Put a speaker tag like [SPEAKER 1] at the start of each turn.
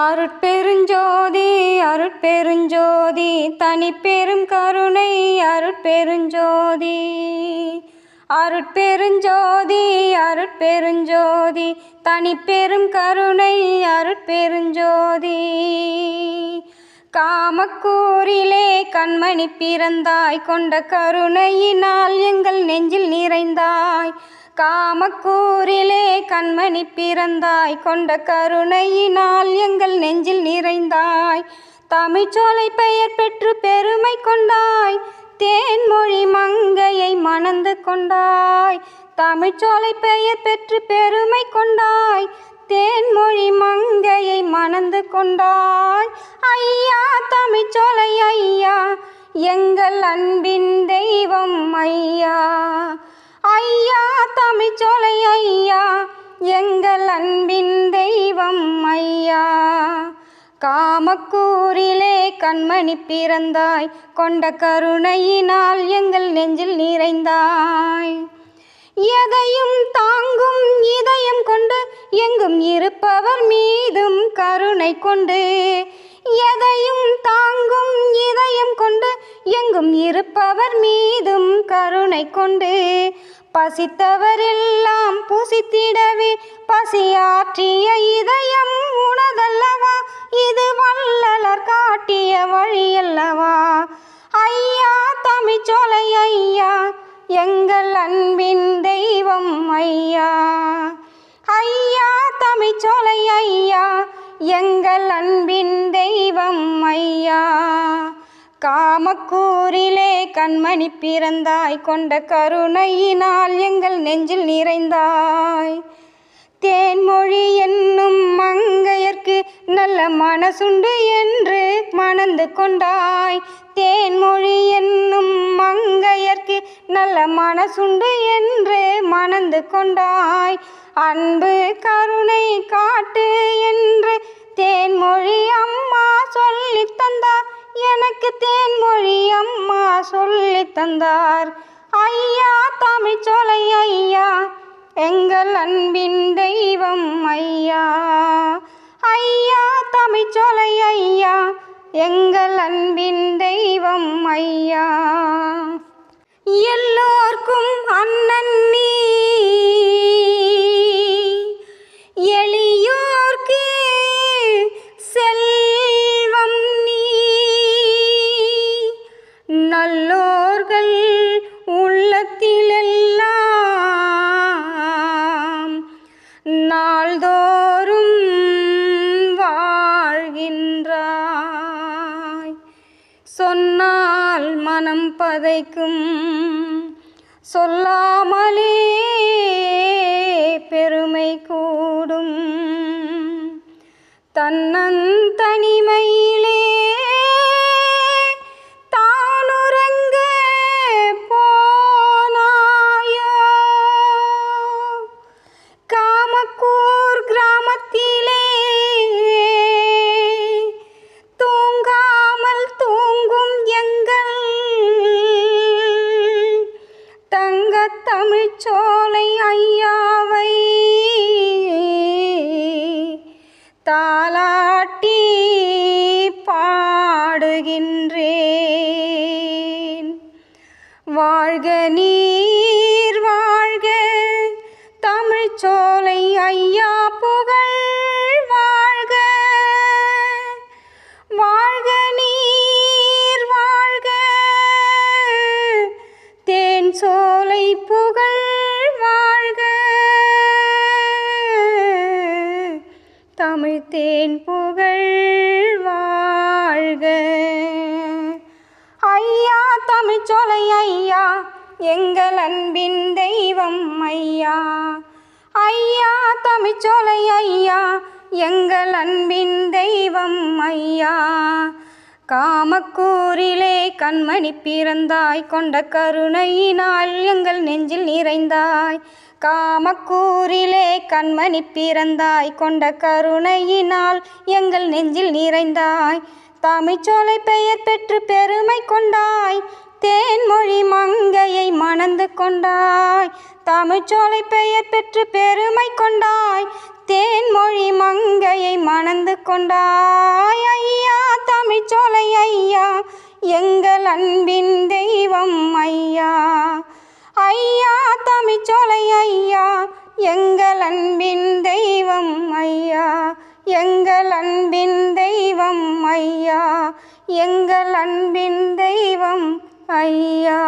[SPEAKER 1] அருட்பெருஞ்சோதி அருட்பெருஞ்சோதி தனிப்பெரும் கருணை அருட்பெருஞ்சோதி. அருட்பெருஞ்சோதி அருட்பெருஞ்சோதி தனிப்பெரும் கருணை அருட்பெருஞ்சோதி. காமக்கூரிலே கண்மணி பிறந்தாய் கொண்ட கருணையினால் எங்கள் நெஞ்சில் நிறைந்தாய். காமக்கூரிலே கண்மணி பிறந்தாய். கொண்ட கருணையினால் எங்கள் நெஞ்சில் நிறைந்தாய். தமிழ்ச்சோலை பெயர் பெற்று பெருமை கொண்டாய். தேன்மொழி மங்கையை மணந்து கொண்டாய். தமிழ்ச்சோலை பெயர் பெற்று பெருமை கொண்டாய். தேன்மொழி மங்கையை மணந்து கொண்டாய். ஐயா தமிழ்ச்சோலை ஐயா எங்கள் அன்பின் தெய்வம் ஐயா. ஐயா தமிழ்ச்சொலை ஐயா எங்கள் அன்பின் தெய்வம் ஐயா. காமக்கூரிலே கண்மணி பிறந்தாய் கொண்ட கருணையினால் எங்கள் நெஞ்சில் நிறைந்தாய். எதையும் தாங்கும் இதயம் கொண்டு எங்கும் இருப்பவர் மீதும் கருணை கொண்டு. எதையும் தாங்கும் இதயம் கொண்டு எங்கும் இருப்பவர் மீதும் கருணை கொண்டு. பசித்தவரெல்லாம் புசித்திடவே பசியாற்றிய இதயம் உனதல்லவா? இது வள்ளலர் காட்டிய வழியல்லவா? ஐயா தமிழ்ச்சோலை ஐயா எங்கள் அன்பின் தெய்வம் ஐயா. ஐயா தமிழ்ச்சோலை ஐயா எங்கள் அன்பின் தெய்வம் ஐயா. காமக்கூரிலே கண்மணி பிறந்தாய் கொண்ட கருணையினால் எங்கள் நெஞ்சில் நிறைந்தாய். தேன்மொழி என்னும் மங்கையர்க்கு நல்ல மனசுண்டு என்று மணந்து கொண்டாய். தேன்மொழி என்னும் மங்கையர்க்கு நல்ல மனசுண்டு என்று மணந்து கொண்டாய். அன்பு கருணை காட்டு என்று தேன்மொழி அம்மா சொல்லி தந்தார் எனக்கு தேன்மொழி அம்மா சொல்லி தந்தார். ஐயா தமிழ்ச்சோலை ஐயா எங்கள் அன்பின் தெய்வம் ஐயா. ஐயா தமிழ்ச்சோலை ஐயா சொன்னால் மனம் பதைக்கும். சொல்லாமலே பெருமை கூடும். தன்னந்தனிமையிலே தமிழ்ச்சோலை ஐயா புகழ் வாழ்க. வாழ்க நீர் வாழ்க. தேன் சோலை புகழ் வாழ்க. தமிழ் தேன் புகழ் வாழ்க. ஐயா தமிழ்ச்சோலை ஐயா எங்கள் அன்பின் தெய்வம் ஐயா. ஐயா தமிழ்ச்சோலை ஐயா எங்கள் அன்பின் தெய்வம் ஐயா. காமக்கூரிலே கண்மணி பிறந்தாய் கொண்ட கருணையினால் எங்கள் நெஞ்சில் நிறைந்தாய். காமக்கூரிலே கண்மணி பிறந்தாய் கொண்ட கருணையினால் எங்கள் நெஞ்சில் நிறைந்தாய். தமிழ்ச்சோலை பெயர் பெற்று பெருமை கொண்டாய். தேன்மொழி மங்கையை மணந்து கொண்டாய். தமிழ்ச்சோலை பெயர் பெற்று பெருமை கொண்டாய். தேன்மொழி மங்கையை மணந்து கொண்டாய். ஐயா தமிழ்ச்சோலை ஐயா எங்கள் அன்பின் தெய்வம் ஐயா. ஐயா தமிழ்ச்சோலை ஐயா எங்கள் அன்பின் தெய்வம் ஐயா. எங்கள் அன்பின் தெய்வம் ஐயா எங்கள் அன்பின் தெய்வம் ஐயா.